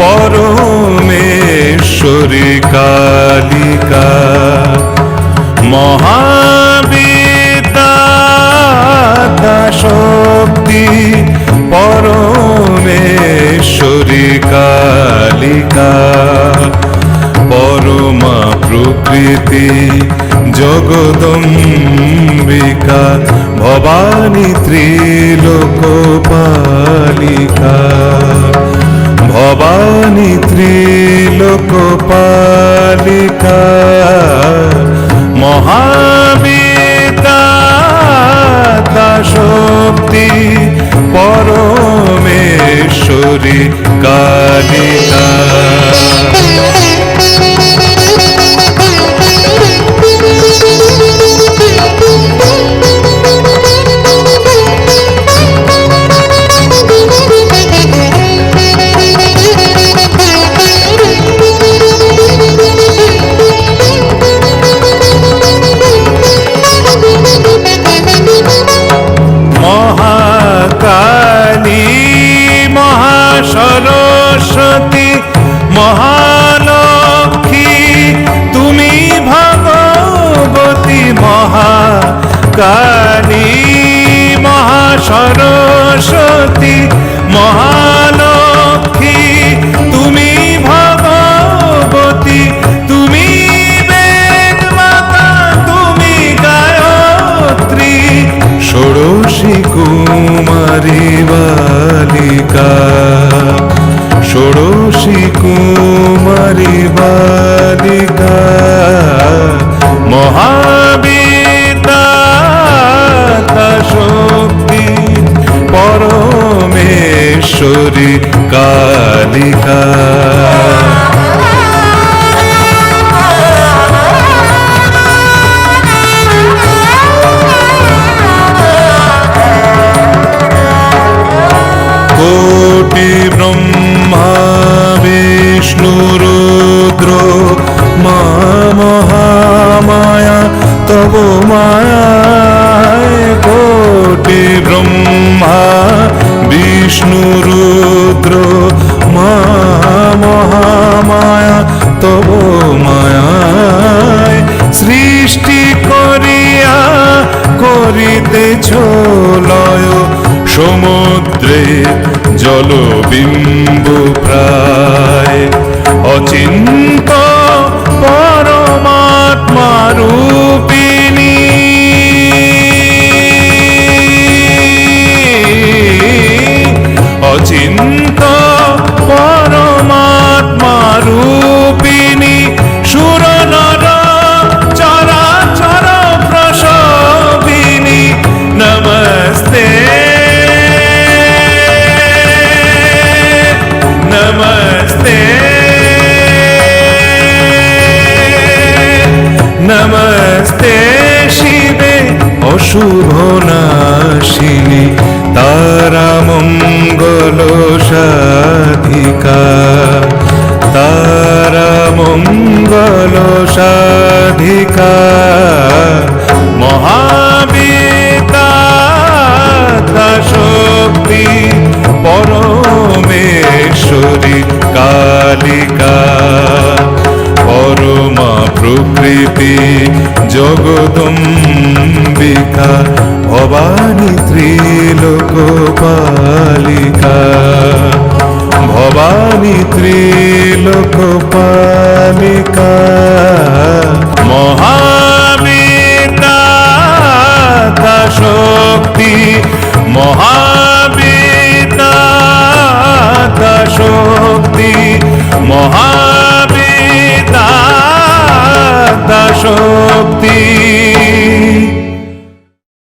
পরমেশ্বরী কালিকা মহাবিতা শক্তি পরমেশ্বরী কালিকা পরমা প্রকৃতি জগদম্বিকা ভবানী ত্রিলোকপালিকা। ভবানী ত্রিলোকপালিকা মহাবিতা শক্তি পরমেশ্বরী কালিকা। মহালক্ষ্মী, তুমি ভগবতী মহাকালী, মহাসরস্বতী মহালক্ষ্মী, তুমি ভগবতী, তুমি বেদ মাতা তুমি গায়ত্রী, ষোড়শী কুমারী বালিকা। কুমারী বালিকা মহাবিতা শক্তি পরমেশ্বরী কালিকা। তব মায়ায় কোটি ব্রহ্মা, বিষ্ণু, রুদ্র, মা, মহামায়া, তব মায়ায় সৃষ্টি করিয়া করিতেছ লয় সমুদ্রে জলবিম্বু প্রায়। অশুভ নাশিনী তারা মঙ্গল সাধিকা তারা মঙ্গল সাধিকা মহাবিতা প্রকৃতি জগদম্বিকা ভবানী ত্রিলোকপালিকা। ভবানী ত্রিলোকপালিকা মহাবিতা শক্তি মহাবিতা শক্তি মহা